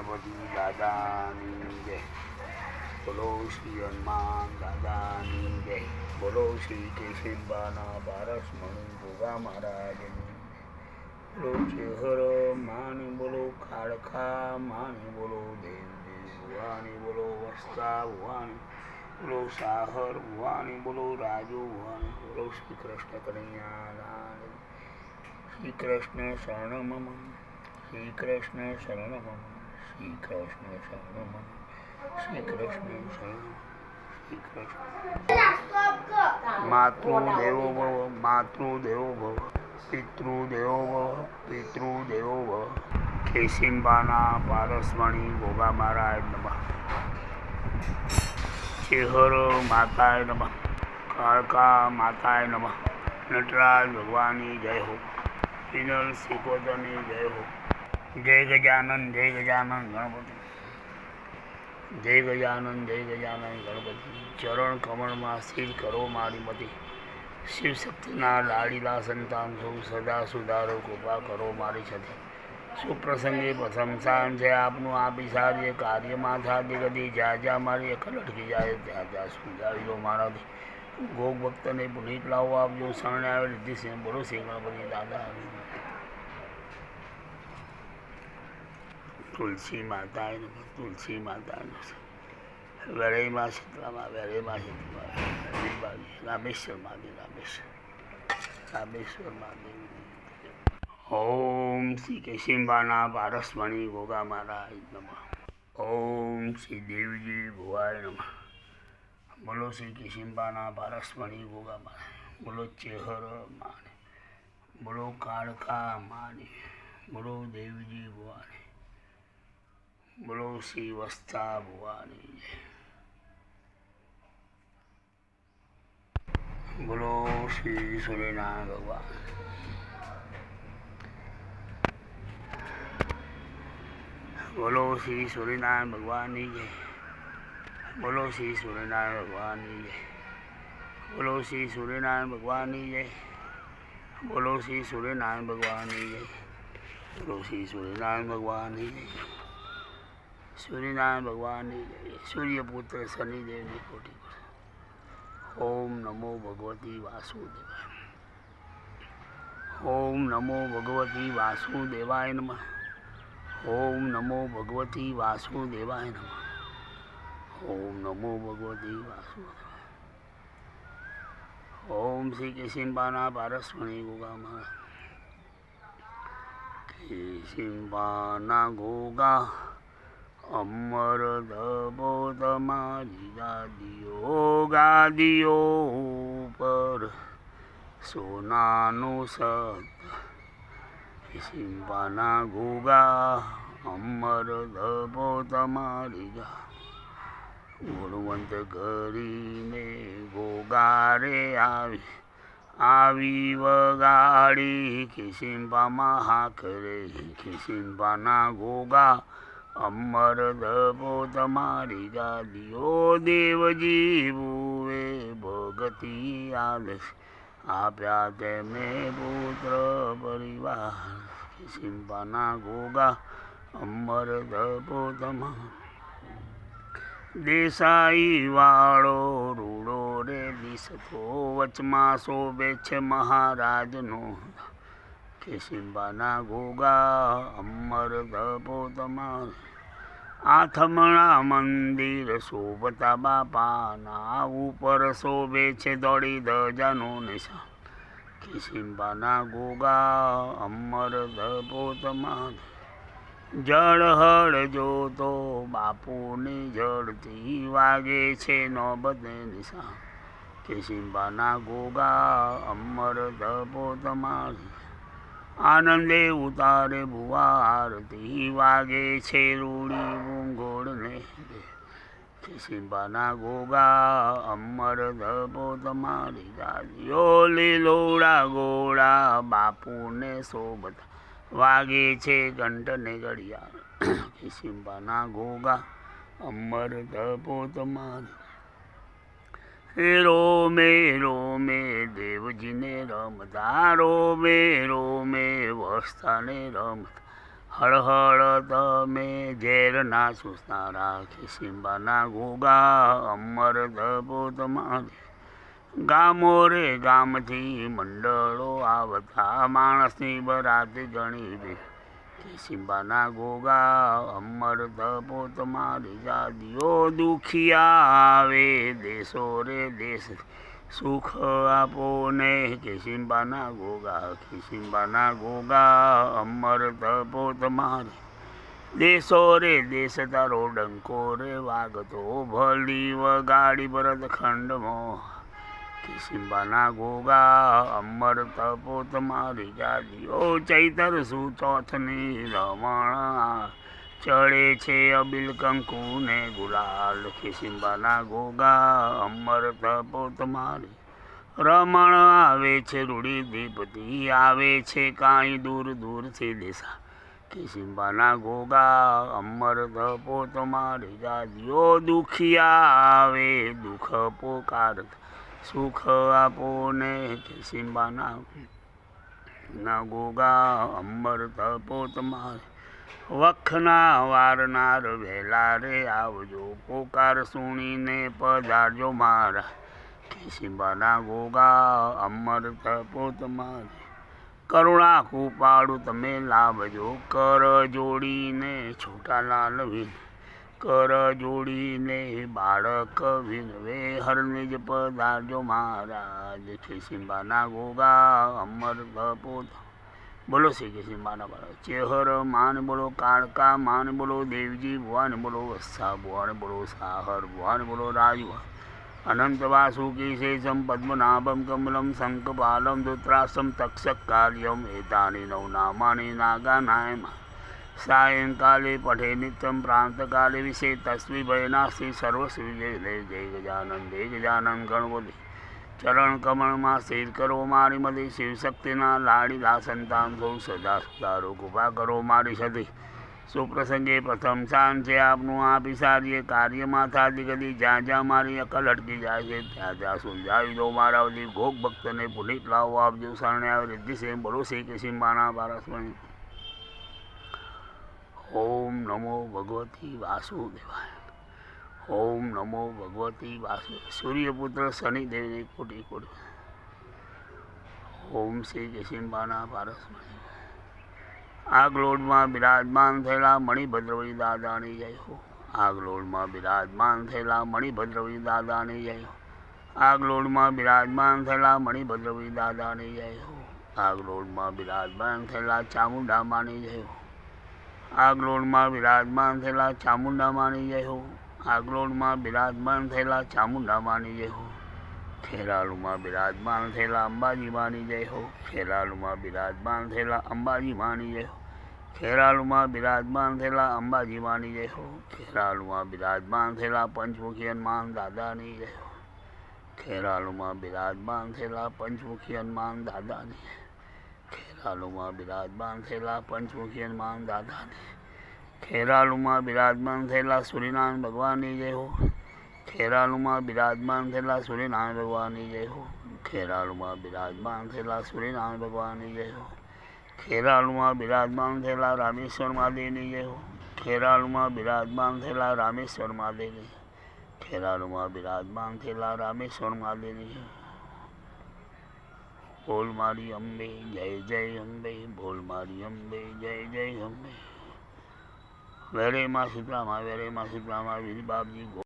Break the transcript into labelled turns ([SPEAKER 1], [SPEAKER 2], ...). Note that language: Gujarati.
[SPEAKER 1] ગણપતિ દાદાની જય. બોલો શ્રી હનુમાન દાદાની જય. બોલો શ્રી કેશિંબાના પારસમણિ ભોગા મહારાજની બોલો ચેહર માની, બોલો ખાડખા માની, બોલો દેવજી ભુવાની, બોલો વસ્તા ભુવાની, બોલો સાહર ભુવાની, બોલો રાજુ ભુવાની, બોલો શ્રી કૃષ્ણ કનૈયા લાલ શ્રી કૃષ્ણ શરણ મમ શ્રી કૃષ્ણ શરણ મમ શ્રી કૃષ્ણ શરણ મમ શ્રી કૃષ્ણ શ્રી કૃષ્ણ માતૃદેવો ભવ માતૃદેવો ભવ પિતૃદેવો ભવ પિતૃદેવો ભવ કેશિંબાના પારસમણી ગોગા મહારાજ નમઃ ચેહર માતાય નમઃ. કાળકા માતાય નમઃ. નટરાજ ભગવાનની જય હો. પિનલ સિકોતરની જય હો. જય ગજાનંદ જય ગજાનંદ ગણપતિ. જય ગજાનંદ જય ગજાનંદ ગણપતિ. ચરણ કમળમાં સ્થિર કરો મારી મતી. શિવ શક્તિના લાડીલા સંતાન સૌ સદા સુધારો કૃપા કરો મારી છતી. સુપ્રસંગે પ્રશંસાન છે આપનું આપી સારી કાર્યમાં સાધી ગતિ. જ્યાં જ્યાં મારી અકલ અટકી જાય, ત્યાં ત્યાં સુધારી લો મારાથી. ગોગ ભક્તને પુનીત લાવો આપજો શરણે આવે રીતિ સિંહ બોલો શ્રી ગણપતિ દાદા. તુલસી નમઃ તુલસી માતાનું નમઃ વેરઈમાં શીતળામાં વેરઈમાં શીતળામાં રામેશ્વર મહાદેવ, રામેશ્વર રામેશ્વર મહાદેવ. ઓમ શ્રી કેશિંબાના પારસમણી ગોગા મહારાજ નમઃ. ઓમ શ્રી દેવજી ભુવાય નમઃ. બોલો શ્રી કેશિંબાના પારસમણી ગોગા મહારાજ. બોલો ચેહર માને. બોલો કાળકા માને. બોલો દેવજી ભુવાને. બોલો શ્રી વસ્તા ભુવાની બોલો શ્રી સૂર્યનારાયણ ભગવાન બોલો શ્રી સૂર્યનારાયણ ભગવાનની જય બોલો શ્રી સૂર્યનારાયણ ભગવાનની જય બોલો શ્રી સૂર્યનારાયણ ભગવાનની જય બોલો શ્રી સૂર્યનારાયણ ભગવાનની જય બોલો શ્રી સૂર્યનારાયણ ભગવાનની જય સૂર્યનારાયણ ભગવાનની સૂર્યપુત્ર શનિદેવની કોટી ઓમ નમો ભગવતી વાસુદેવાય ઓમ નમો ભગવતી વાસુદેવાય નમ. ઓમ નમો ભગવતી વાસુદેવાય નમ. ઓમ નમો ભગવતી વાસુદેવાય ઓમ શ્રી કેશિંબાના પારસમણી ગોગા મહારાજ કેશિંબાના ગોગા અમર ધબો તમારી ગાદીઓ ગાદીઓ ઉપર. સોનાનું સત સિંપાના ઘોગા અમર ધબો તમારી ગા ગુણવંત કરીને ગોગારે આવી આવી વગાડી. ખિસિંબામાં હાકરે ખિસિંબાના ગોગા અમર દબો તમારી ગાદીઓ દેવજી ભૂવે ભગતી આલસ આપ્યા તેમને પુત્ર પરિવાર. સિંપાના ગોગા, અમર દબો તમા દેસાઈ વાળો રૂડો રે દિસતો વચમાં શોભે છે મહારાજનો. કે સિંબાના ગોગા અમર દબો તમારે. આથમણા મંદિર શોભતા બાપાના ઉપર શોભે છે દોડી ધજાનો નિશાન. કે સિંબાના ગોગા અમર ધ તમારે. જળ હળ જોતો બાપુની જળથી વાગે છે નોબતે નિશાન. કે સિંબાના ગોગા અમર ધ તમારી. આનંદે ઉતારે ભુવા આરતી વાગે છે રૂડી ભૂંગોળને સિંબાના ગોગા અમર ધબો તમારી ગાદીઓ લીલોડા ગોળા બાપુને શોભતા વાગે છે ઘંટને ઘડિયાળ. સિંબાના ગોગા અમર ધબો તમારી રોમે રોમે દેવજીને રમતા રોમે રોમે વસ્તાને રમતા હળહળ તમે ઝેરના સુસનારા ખિસિંબાના ગોગા અમર દબોધમાં ગામો રે ગામથી મંડળો આવતા માણસની બરાતી ગણી દે ખિસિંબાના ગોગા, અમર ધપો તમારી જાદીઓ દુખિયા આવે. દેશો રે દેશ, સુખ આપો ને કિસિંબાના ગોગા કિસિંબાના ગોગા, અમર તપો તમારી દેશો રે દેશ તારો ડંકો રે વાગતો ભલી વગાડી ભરત ખંડમાં. કિસિંબાના ગોગા, અમર તપો તમારી જાદીઓ ચૈતર સુચોથની રમણ. ચડે છે અબિલ કંકુ ને ગુલાલ ખિસિંબાના ગોગા, અમર તપો તમારી રમણ આવે છે રૂડી દીપતી આવે છે કાંઈ દૂર દૂરથી દિશા. કિસિંબાના ગોગા, અમર તપો તમારી જાદીઓ દુખિયા આવે, દુઃખ પોકારત સુખ આપો ને સિંબાના ના ગોગા અમર તપોત તમારે વખના વારનાર વહેલા રે આવજો, પોકાર સુણીને પધારજો મારા. સિંબાના ગોગા અમર તપોત મારે કરુણા કૃપાળું તમે લાભજો કર જોડીને છોટા લાલ વિન. કર જોડીને બાળક વિનવે હરનિજ પધારજો મહારાજ. સિંબાના ગોગા, અમર તપો બોલો શ્રી કૃષ્ણ માના બાળક. ચેહર માન બોલો કાળકા, માન બોલો દેવજી ભુવાન બોલો વસ્સા ભુવાન બોલો સાહર ભુવાન બોલો રાજુ અનંત વાસુકી શેષમ, પદ્મનાભમ, કમલમ, શંખપાલમ ધૃતરાષ્ટ્રમ તક્ષક કાર્યમ, એતાની નવ નામાની નાગાનાયમાં સાયંકાલે પઠે નિત્યમ પ્રાંતકાલે વિશે તસ્વી ભયનાસ્તિ સર્વશ્રી જય ગજાનંદ જય ગજાનંદ ગણપતિ ચરણ કમળમાં સ્થિર કરો મારી મધી શિવશક્તિના લાડીલા સંતાન સૌ સદા સુધારો કૃપા કરો મારી સતી સુપ્રસંગે પ્રથમ સ્થાન છે આપનું આ પિસારીએ કાર્યમાં થાતી કદી જ્યાં જ્યાં મારી અકલ અટકી જાય છે ત્યાં ત્યાં સુલઝાવી દો મારા બધી ભોગ ભક્તને પુનિત લાવો આપજો શરણે આવે રિદ્ધિ સેમ બોલો શ્રી કૃષ્ણબાના પારસ્મણી ઓમ નમો ભગવતી વાસુદેવાય. ઓમ નમો ભગવતી વાસુ સૂર્યપુત્ર શનિદેવની કોટી કોટી. ઓમ શ્રી કૃષ્ણબાના પારસમણી. આગલોડમાં બિરાજમાન થયેલા મણિભદ્રવતી દાદાની જય હો. આગલોડમાં બિરાજમાન થયેલા મણિભદ્રવી દાદાની જય હો. આગલોડમાં બિરાજમાન થયેલા મણિભદ્રવતી દાદાની જય હો. આગલોડમાં બિરાજમાન થયેલા ચામુંડા માની જય હો. આગલોડમાં બિરાજમાન થયેલા ચામુંડા માની જય હો આગલોડમાં બિરાજમાન થયેલા ચામુંડા માની જય હો ખેરાલુમાં બિરાજમાન થયેલા અંબાજી માની જય હો ખેરાલુમાં બિરાજમાન થયેલા અંબાજી માની જય હો ખેરાલુમાં બિરાજમાન થયેલા અંબાજી માની જય હો ખેરાલુમાં બિરાજમાન થયેલા પંચમુખી હનુમાન દાદાની જય હો ખેરાલુમાં બિરાજમાન થયેલા પંચમુખી હનુમાન દાદાની ખેરાલુમાં બિરાજમાન થયેલા પંચમુખી હનુમાન દાદાની ખેરાલુમાં બિરાજમાન થયેલા સૂર્યનારાયણ ભગવાનની જય હો. ખેરાલુમાં બિરાજમાન થયેલા સૂર્યનારાયણ ભગવાનની જય હો. ખેરાલુમાં બિરાજમાન થયેલા સૂર્યનારાયણ ભગવાનની જય હો. ખેરાલુમાં બિરાજમાન થયેલા રામેશ્વર મહાદેવની જય હો. ખેરાલુમાં બિરાજમાન થયેલા રામેશ્વર મહાદેવની ખેરાલુમાં બિરાજમાન થયેલા રામેશ્વર મહાદેવની જય. બોલ મારી અંબે, જય જય અંબે, બોલ મારી અંબે, જય જય અંબે. વેરે માં શીતળામાં વેરે માં શીતળામાં વીર બાપજી